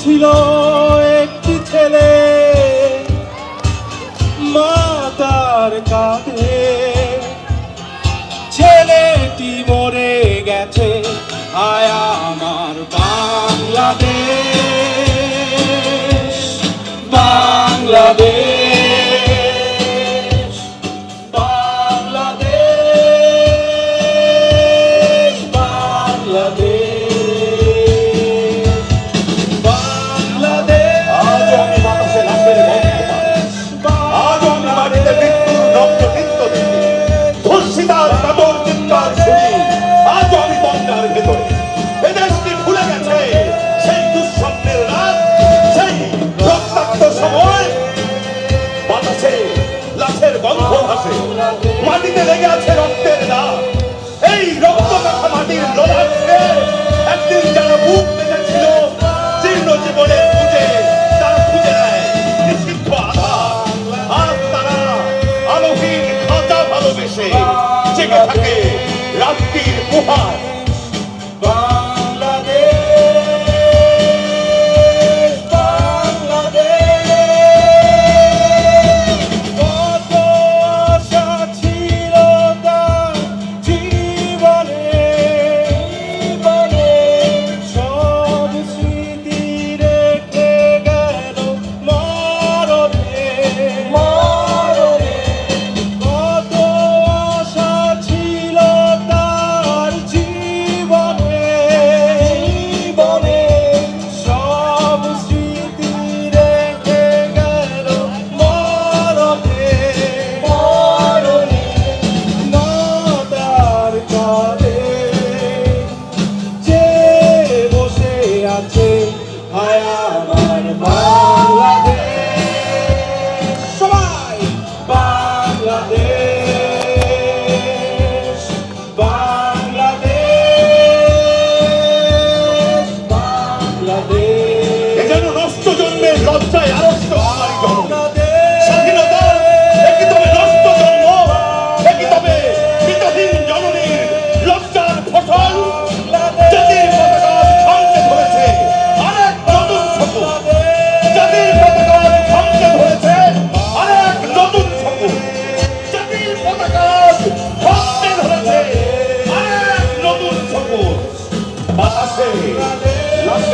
জন্মেছিল একটি ছেলে। মা তার কাঁধে। ছেলেটি মরে গেছে আয়া আমার বাংলাদেশ। বাংলাদেশ। Бог. আমার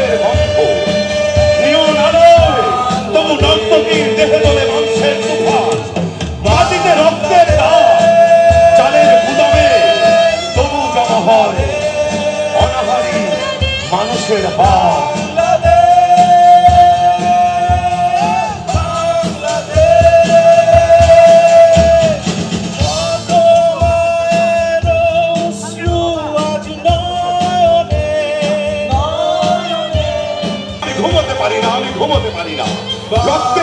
লাশের গন্ধ নিয়ন আলোয় তবু নর্তকীর দেহে মাটিতে রক্তের দাগ চালের গুদামে তবু জমা হয় অনাহারী মানুষের হাত।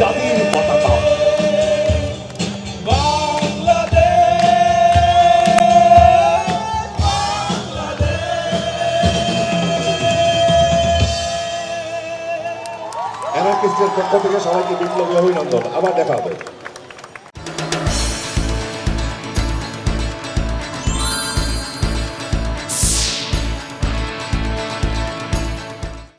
জাতির পতাকা। অ্যানার্কিস্টের পক্ষ থেকে সবাইকে বিপ্লবী অভিনন্দন। আবার দেখা হবে।